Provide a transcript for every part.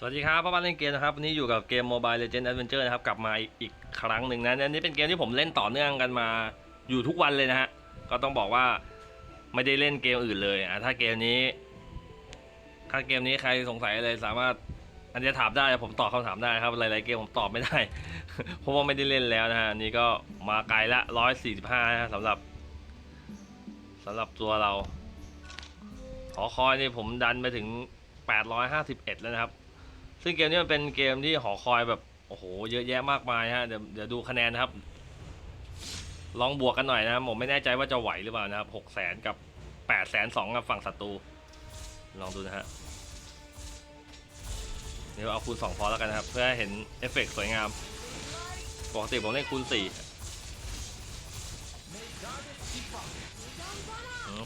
สวัสดีครับพ่อบ้านเล่นเกมนะครับวันนี้อยู่กับเกม Mobile Legend Adventure นะครับกลับมาอีกครั้งหนึ่งนะอันนี้เป็นเกมที่ผมเล่นต่อเนื่องกันมาอยู่ทุกวันเลยนะฮะก็ต้องบอกว่าไม่ได้เล่นเกมอื่นเลยอะถ้าเกมนี้ ถ้าเกมนี้ใครสงสัยอะไรสามารถอันนี้ถามได้ผมตอบคำถามได้ครับหลายๆเกมผมตอบไม่ได้เพราะว่าไม่ได้เล่นแล้วนะฮะอันนี้ก็มาไกลละ145นะฮะสำหรับสำหรับตัวเราหอคอยนี่ผมดันไปถึง 851 แล้วนะครับ ซึ่งเกมนี้มันเป็นเกมที่หอคอยแบบโอ้โหเยอะแยะมากมายฮะเดี๋ยวเดี๋ยวดูคะแนนนะครับ ลองบวกกันหน่อยนะครับผมไม่แน่ใจว่าจะไหวหรือเปล่านะครับหกแสนกับแปดแสนสองกับฝั่งศัตรูลองดูนะฮะเดี๋ยวเอาคูณสองพอแล้วกันนะครับ เพื่อเห็นเอฟเฟกต์สวยงามปกติผมเล่นคูณสี่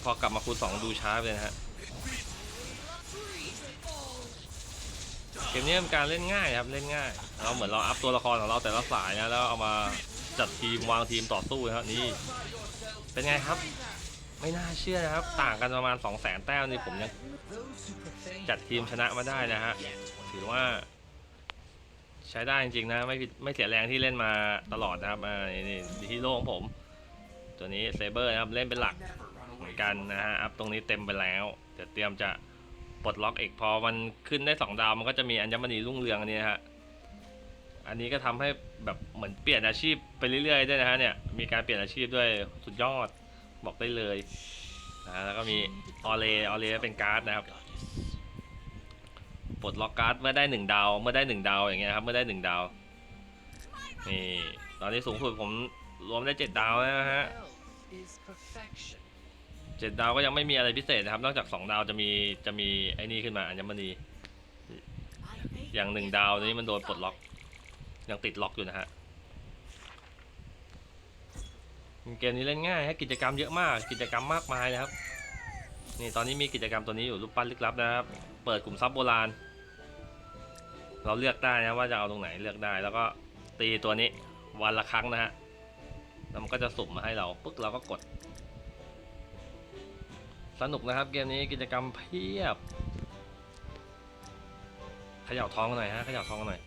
พอกลับมาคูณสองดูช้าไปเลยนะฮะ เกมนี้เป็นการเล่นง่ายครับเล่นง่าย เราเหมือนเราอัพตัวละครของเราแต่ละสายนะแล้วเอามาจัดทีมวางทีมต่อสู้นะครับนี่เป็นไงครับ ไม่น่าเชื่อนะครับ ต่างกันประมาณ 2 0 0แสนแต้มนี่ผมยังจัดทีมชนะมาได้นะฮะถือว่า ใช้ได้จริงๆนะไม่ไม่เสียแรงที่เล่นมาตลอดนะครับอ่านี่นี่โร่ของผม ตัวนี้เซเบอร์นะครับเล่นเป็นหลักเหมือนกันนะฮะอัพตรงนี้เต็มไปแล้วเดี๋ยวเตรียมจะ ปลดล็อกเอกพอมันขึ้นได้สองดาวมันก็จะมีอัญมณีรุ่งเรืองอันนี้นะฮะอันนี้ก็ทำให้แบบเหมือนเปลี่ยนอาชีพไปเรื่อยๆด้วยนะฮะเนี่ยมีการเปลี่ยนอาชีพด้วยสุดยอดบอกได้เลยนะแล้วก็มีออเลออเลเป็นการ์ดนะครับปลดล็อกการ์ดเมื่อได้หนึ่งดาวเมื่อได้หนึ่งดาวอย่างเงี้ยครับเมื่อได้หนึ่งดาวนี่ตอนนี้สูงสุดผมรวมได้เจ็ดดาวแล้วนะฮะ เจ็ดดาวก็ยังไม่มีอะไรพิเศษนะครับ นอกจากสองดาวจะมีจะมีไอ้นี่ขึ้นมาอัญมณี อย่างหนึ่งดาวนี้มันโดนปลดล็อก ยังติดล็อกอยู่นะฮะเกมนี้เล่นง่ายฮะกิจกรรมเยอะมากกิจกรรมมากมายนะครับ นี่ตอนนี้มีกิจกรรมตัวนี้อยู่รูปปั้นลึกลับนะครับ เปิดกลุ่มซับโบราณ เราเลือกได้นะว่าจะเอาตรงไหนเลือกได้ แล้วก็ตีตัวนี้วันละครั้งนะฮะแล้วมันก็จะสุ่มมาให้เราปึ๊กเราก็กด สนุกนะครับเกมนี้กิจกรรมเพียบขย่าท้องกันหน่อยฮะขย่าท้องกันหน่อย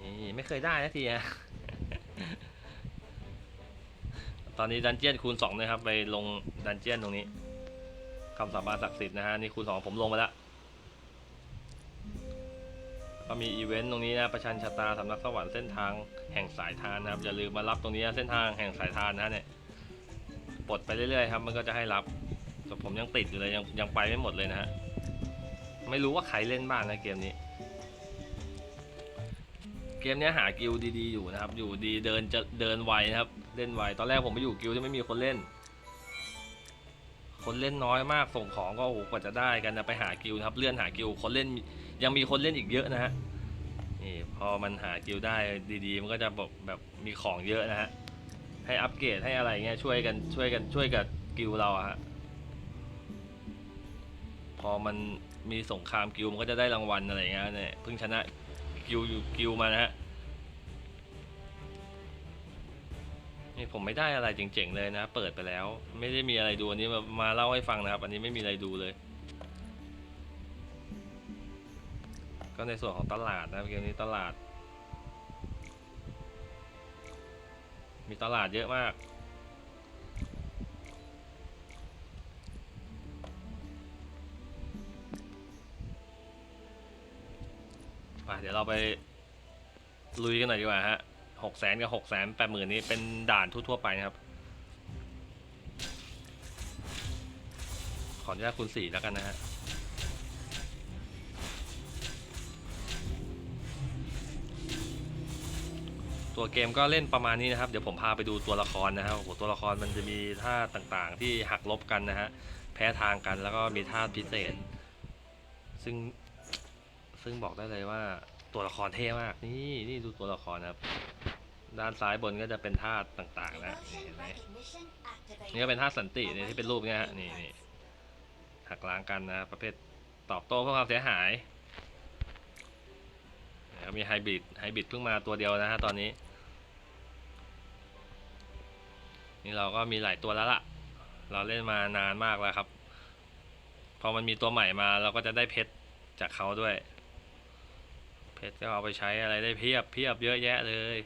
นี่ไม่เคยได้นะทีฮะตอนนี้ดันเจียนคูณ2นะครับ ไปลงดันเจียนตรงนี้คำสาบานศักดิ์สิทธิ์นะฮะนี่คูณ2ผมลงไปแล้วก็มีอีเวนต์ตรงนี้นะประชันชะตาสำนักสวรรค์เส้นทางแห่งสายทานนะครับอย่าลืมมารับตรงนี้เส้นทางแห่งสายทานนะฮะเนี่ยปลดไปเรื่อยๆครับ มันก็จะให้รับ แต่ผมยังติดอยู่เลยยังยังไปไม่หมดเลยนะฮะ ไม่รู้ว่าใครเล่นบ้างนะเกมนี้ เกมนี้หากิลด์ดีๆอยู่นะครับ อยู่ดีเดินจะเดินไวนะครับ เล่นไว ตอนแรกผมไปอยู่กิลที่ไม่มีคนเล่น คนเล่นน้อยมากส่งของก็โอ้โหกว่าจะได้กันนะไปหากิลนะครับ เลื่อนหากิลคนเล่นยังมีคนเล่นอีกเยอะนะฮะนี่พอมันหากิลได้ดีๆ มันก็จะแบบแบบมีของเยอะนะฮะให้อัปเกรดให้อะไรเงี้ยช่วยกันช่วยกันช่วยกับกิลเราอะฮะ อมันมีสงครามกิลมันก็จะได้รางวัลอะไรเงี้ยเนี่ยเพิ่งชนะกิลอยู่กิลมานะฮะนี่ผมไม่ได้อะไรเจ๋งๆเลยนะ เปิดไปแล้ว ไม่ได้มีอะไรดูอันนี้มามาเล่าให้ฟังนะครับ อันนี้ไม่มีอะไรดูเลย ก็ในส่วนของตลาดนะเกมนี้ตลาด มีตลาดเยอะมาก ดี๋ยวเราไปลุยกันหน่อยดีกว่าฮะหกแสนกับหกแสนแปดหมื่นนี้เป็นด่านทั่วๆไปนะครับ ขออนุญาตคูณสี่แล้วกันนะฮะตัวเกมก็เล่นประมาณนี้นะครับ เดี๋ยวผมพาไปดูตัวละครนะครับโอ้โหตัวละครมันจะมีท่าต่างๆ ที่หักลบกันนะฮะแพ้ทางกันแล้วก็มีท่าพิเศษ ซึ่งซึ่งบอกได้เลยว่า ตัวละครเท่มาก นี่นี่ดูตัวละครนะครับ ด้านซ้ายบนก็จะเป็นธาตุต่างๆนะนี่เห็นไหมนี่ก็เป็นธาตุสันติเนี่ยที่เป็นรูปเนี้ยฮะนี่นี่หักล้างกันนะประเภทตอบโต้เพื่อความเสียหายแล้วมีไฮบริดไฮบริดเพิ่งมาตัวเดียวนะฮะตอนนี้ นี่เราก็มีหลายตัวแล้วล่ะ เราเล่นมานานมากแล้วครับ พอมันมีตัวใหม่มาเราก็จะได้เพชรจากเขาด้วย ก็เอาไปใช้อะไรได้เพียบเพียบเยอะแยะเลย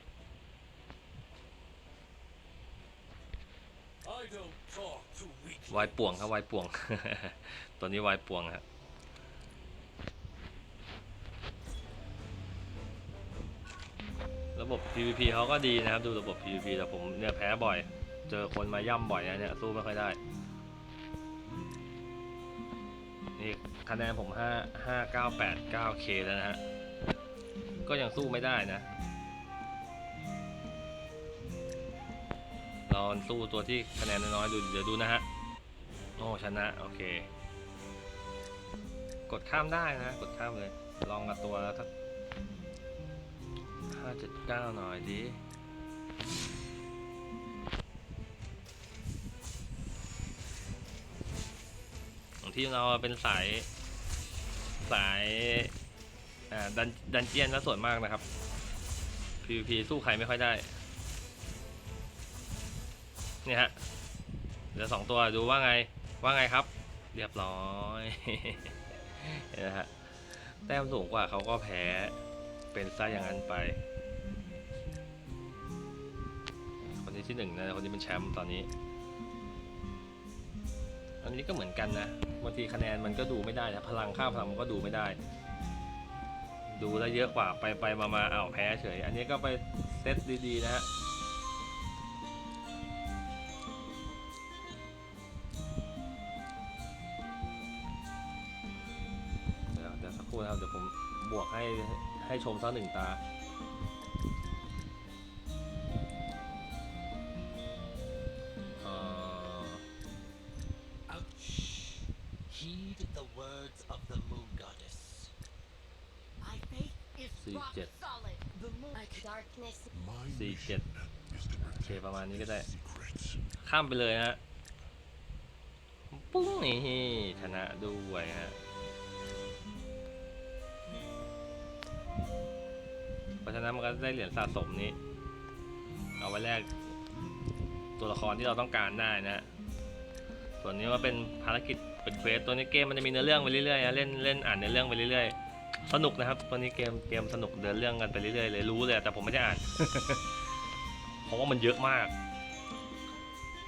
I don't talk to weak วายป่วงครับวายป่วง ตัวนี้วายป่วงฮะระบบ PVP เขาก็ดีนะครับ ดูระบบ PVP แต่ผมเนี่ยแพ้บ่อย เจอคนมาย่ำบ่อยนะเนี่ย สู้ไม่ค่อยได้ นี่คะแนนผม 5 5 9 8 9 k แล้วนะฮะ ก็ยังสู้ไม่ได้นะเราสู้ตัวที่คะแนนน้อยๆดูเดี๋ยวดูนะฮะโอ้ชนะ โอเค กดข้ามได้นะ กดข้ามเลย ลองกับตัวแล้วก็ห้าเจ็ดเก้าหน่อยดิของที่เราเป็นสายสาย อ่าดันดันเจียนแล้วส่วนมากนะครับ PVP สู้ใครไม่ค่อยได้ เนี่ยฮะ เหลือสองตัวดูว่าไงว่าไงครับ เรียบร้อยนไหมฮะแต้มสูงกว่าเขาก็แพ้เป็นซะอย่างนั้นไป คนนี้ที่หนึ่งนะคนนี้เป็นแชมป์ตอนนี้อันนี้ก็เหมือนกันนะบางทีคะแนนมันก็ดูไม่ได้นะพลังค่าพลังมันก็ดูไม่ได้ ดูแล้วเยอะกว่าไปไปมามาอ้าวแพ้เฉย อันนี้ก็ไปเซตดีๆนะฮะเดี๋ยวเดี๋ยวสักครู่นะครับเดี๋ยวผมบวกให้ให้ชมสักหนึ่งตา มาณนี้ก็ได้ ข้ามไปเลยฮะ ปุ้งนี่ชนะด้วยฮะ เพราะฉะนั้นมันก็ได้เหรียญสะสมนี้ เอาไว้แลกตัวละครที่เราต้องการได้นะฮะส่วนนี้ว่าเป็นภารกิจเป็นเควสตัวนี้เกมมันจะมีเนื้อเรื่องไปเรื่อยๆนะเล่นเล่นอ่านเนื้อเรื่องไปเรื่อยๆ สนุกนะครับตัวนี้เกมเกมสนุกเดินเรื่องกันไปเรื่อยๆเลยรู้เลยแต่ผมไม่ได้อ่าน เพราะว่ามันเยอะมาก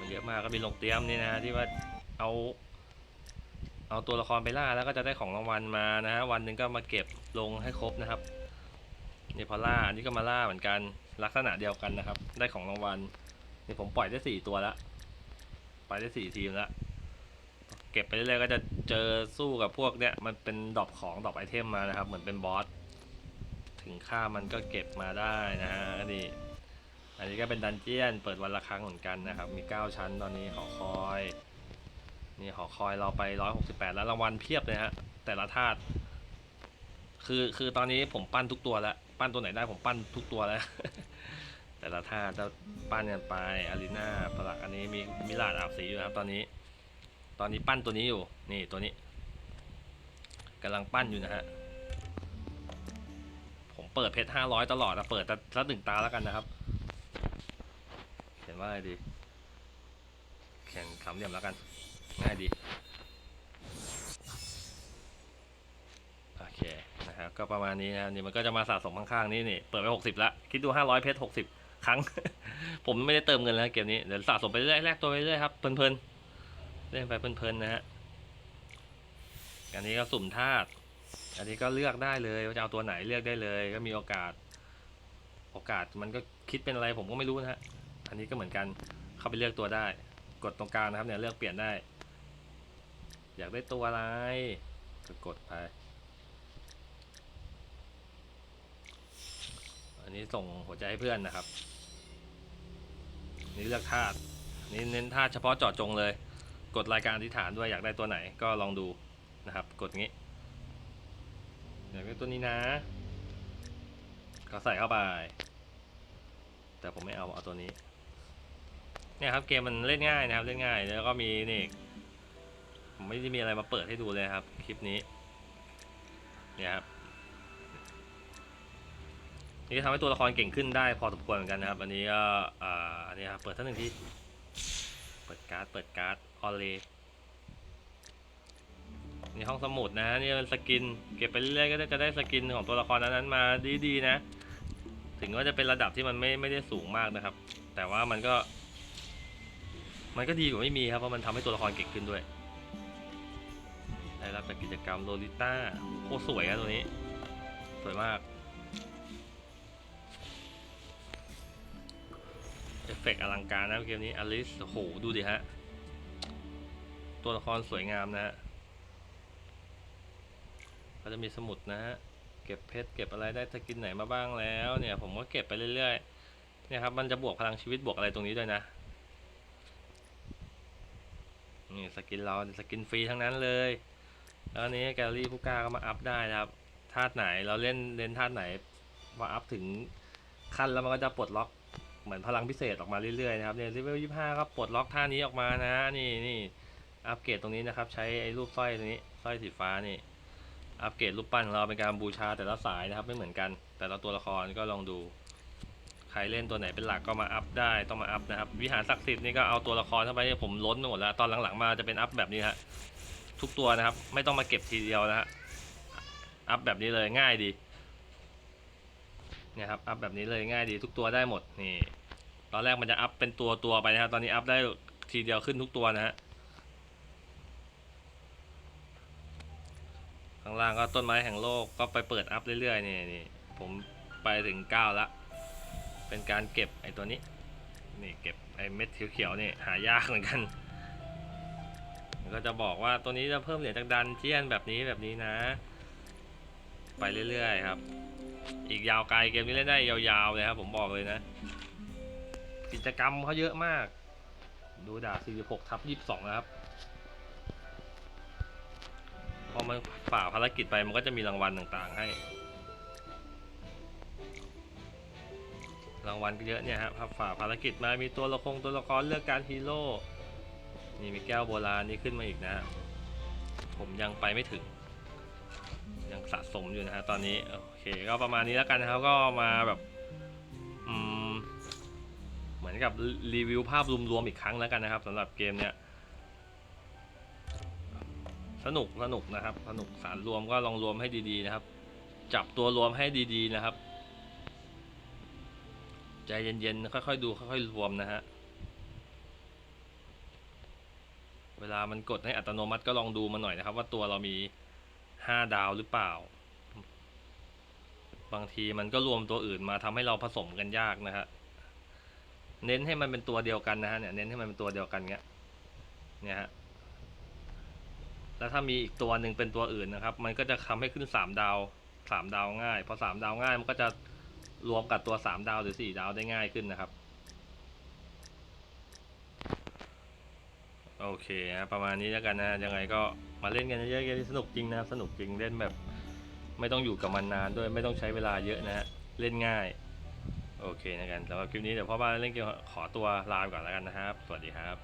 มันเยอะมากก็มีลงเตรียมนี่นะที่ว่าเอา เอาตัวละครไปล่าแล้วก็จะได้ของรางวัลมานะฮะวันหนึ่งก็มาเก็บลงให้ครบนะครับนี่พอล่าอันนี้ก็มาล่าเหมือนกันลักษณะเดียวกันนะครับ ได้ของรางวัลนี่ผมปล่อยได้สี่ตัวละปล่อยได้สี่ทีมละเก็บไปเรื่อยๆก็จะเจอสู้กับพวกเนี้ยมันเป็นดอปของดอปไอเทมมานะครับ เหมือนเป็นบอสถึงค่ามันก็เก็บมาได้นะฮะนนี้ อันนี้ก็เป็นดันเจียน เปิดวันละครั้งเหมือนกันนะครับ มี 9 ชั้นตอนนี้หอคอย นี่หอคอยเราไป 168 แล้วรางวัลเพียบเลยฮะ แต่ละธาตุ คือคือตอนนี้ผมปั้นทุกตัวแล้ว ปั้นตัวไหนได้ผมปั้นทุกตัวแล้ว แต่ละธาตุจะปั้นกันไปอารีนาพลักอันนี้มีมิลาดอาบสีอยู่ครับ ตอนนี้ ตอนนี้ปั้นตัวนี้อยู่ นี่ตัวนี้กำลังปั้นอยู่นะฮะผมเปิดเพชร500 ตลอดนะเปิดแต่ละหนึ่งตาแล้วกันนะครับ ว่าไรดีเขียนสามเหลี่ยมแล้วกัน ง่ายดี โอเค นะครับ ก็ประมาณนี้นะนี่มันก็จะมาสะสมข้างๆ นี่นี่ เปิดไปหกสิบละคิดดูห้าร้อยเพชรหกสิบครั้ง ผมไม่ได้เติมเงินแล้วเกมนี้ เดี๋ยวสะสมไปเรื่อยแลกตัวไปเรื่อยครับ เพลินๆ เล่นไปเพลินๆ นะฮะ อันนี้ก็สุ่มธาตุ อันนี้ก็เลือกได้เลยว่าจะเอาตัวไหนเลือกได้เลย ก็มีโอกาส โอกาสมันก็คิดเป็นอะไรผมก็ไม่รู้นะฮะ อันนี้ก็เหมือนกันเข้าไปเลือกตัวได้ กดตรงกลางนะครับเนี่ยเลือกเปลี่ยนได้ อยากได้ตัวอะไรก็กดไป อันนี้ส่งหัวใจให้เพื่อนนะครับ นี่เลือกธาตุนี่เน้นธาตุเฉพาะเจาะจงเลย กดรายการอธิษฐานด้วยอยากได้ตัวไหนก็ลองดูนะครับ กดงี้อยากได้ตัวนี้นะก็ใส่เข้าไป แต่ผมไม่เอาเอาตัวนี้ เนี่ยครับเกมมันเล่นง่ายนะครับเล่นง่ายแล้วก็มีนี่ผมไม่ได้มีอะไรมาเปิดให้ดูเลยครับ คลิปนี้เนี่ยครับนี่ทำให้ตัวละครเก่งขึ้นได้พอสมควรเหมือนกันนะครับ อันนี้ก็อ่าอันนี้ครับเปิดทั้งหนึ่งที่เปิดการ์ดเปิดการ์ดออเลนี่ห้องสมุดนะนี่เป็นสกินเก็บไปเรื่อยๆก็จะได้สกินของตัวละครนั้นๆมาดีๆนะ ถึงว่าจะเป็นระดับที่มันไม่ไม่ได้สูงมากนะครับ แต่ว่ามันก็ มันก็ดีกว่าไม่มีครับเพราะมันทำให้ตัวละครเก่งขึ้นด้วย ได้รับจากกิจกรรมโลลิต้าโคตรสวยอะตัวนี้ สวยมาก เอฟเฟกต์อลังการนะเกมนี้อลิสโอ้โหดูดิฮะ ตัวละครสวยงามนะฮะก็จะมีสมุดนะฮะ เก็บเพชรเก็บอะไรได้สกินไหนมาบ้างแล้วเนี่ย ผมก็เก็บไปเรื่อยๆเนี่ยครับมันจะบวกพลังชีวิตบวกอะไรตรงนี้ด้วยนะ นี่สกินเราสกินฟรีทั้งนั้นเลย แล้วนี้แกลลี่ผู้กล้าก็มาอัพได้นะครับธาตุไหนเราเล่นเล่นธาตุไหนมาอัพถึงขั้นแล้วมันก็จะปลดล็อกเหมือนพลังพิเศษออกมาเรื่อยๆนะครับเนี่ยเลเวลยี่ห้าก็ปลดล็อกท่านี้ออกมานะนี่นี่อัปเกรดตรงนี้นะครับ ใช้ไอ้รูปสร้อยตรงนี้สร้อยสีฟ้านี่อัปเกรดรูปปั้นของเราเป็นการบูชาแต่ละสายนะครับไม่เหมือนกัน แต่ละตัวละครก็ลองดู ใครเล่นตัวไหนเป็นหลักก็มาอัพได้ต้องมาอัพนะครับ วิหารศักดิ์สิทธิ์นี่ก็เอาตัวละครเข้าไปเนี่ยผมล้นหมดแล้ว ตอนหลังๆมาจะเป็นอัพแบบนี้ฮะทุกตัวนะครับ ไม่ต้องมาเก็บทีเดียวนะฮะอัพแบบนี้เลยง่ายดีเนี่ยครับอัพแบบนี้เลยง่ายดีทุกตัวได้หมดนี่ตอนแรกมันจะอัพเป็นตัวตัวไปนะครับตอนนี้อัพได้ทีเดียวขึ้นทุกตัวนะฮะข้างล่างก็ต้นไม้แห่งโลกก็ไปเปิดอัพเรื่อยๆนี่นี่ผมไปถึงเก้าละ เป็นการเก็บไอ้ตัวนี้ นี่เก็บไอ้เม็ดเขียวๆนี่หายากเหมือนกันมันก็จะบอกว่าตัวนี้จะเพิ่มเหรียญจากดันเจียนแบบนี้แบบนี้นะ ไปเรื่อยๆครับ อีกยาวไกลเกมนี้เล่นได้ยาวๆเลยครับ ผมบอกเลยนะ กิจกรรมเขาเยอะมาก ดูดาบ46ทับ22นะครับพอมันฝ่าภารกิจไปมันก็จะมีรางวัลต่างๆให้ รางวัลก็เยอะเนี่ยฮะภาพฝ่าภารกิจมามีตัวละครตัวละครเลือกการฮีโร่นี่มีแก้วโบราณนี่ขึ้นมาอีกนะผมยังไปไม่ถึง ยังสะสมอยู่นะฮะตอนนี้โอเคก็ประมาณนี้แล้วกันนะครับก็มาแบบอืมเหมือนกับรีวิวภาพรวมๆอีกครั้งแล้วกันนะครับสำหรับเกมเนี้ยสนุกสนุกนะครับ สนุกสารรวมก็ลองรวมให้ดีๆนะครับ จับตัวรวมให้ดีๆนะครับ ใจเย็นๆ ค่อยๆ ดู ค่อยๆ รวมนะฮะ เวลามันกดให้อัตโนมัติก็ลองดูมาหน่อยนะครับ ว่าตัวเรามีห้าดาวหรือเปล่า บางทีมันก็รวมตัวอื่นมาทำให้เราผสมกันยากนะฮะ เน้นให้มันเป็นตัวเดียวกันนะฮะ เนี่ย เน้นให้มันเป็นตัวเดียวกันเงี้ย เนี่ยฮะ แล้วถ้ามีอีกตัวหนึ่งเป็นตัวอื่นนะครับ มันก็จะทำให้ขึ้นสามดาวสามดาวง่าย พอสามดาวง่ายมันก็จะ รวมกับตัว3ดาวหรือ4ดาวได้ง่ายขึ้นนะครับ โอเคนะประมาณนี้แล้วกันนะยังไงก็มาเล่นกันเยอะๆสนุกจริงนะครับสนุกจริงเล่นแบบ ไม่ต้องอยู่กับมันนานด้วยไม่ต้องใช้เวลาเยอะนะฮะเล่นง่าย โอเคนะกันสำหรับคลิปนี้เดี๋ยวพ่อบ้านเล่นเกมขอตัวลาไปก่อนแล้วกันนะครับ สวัสดีครับ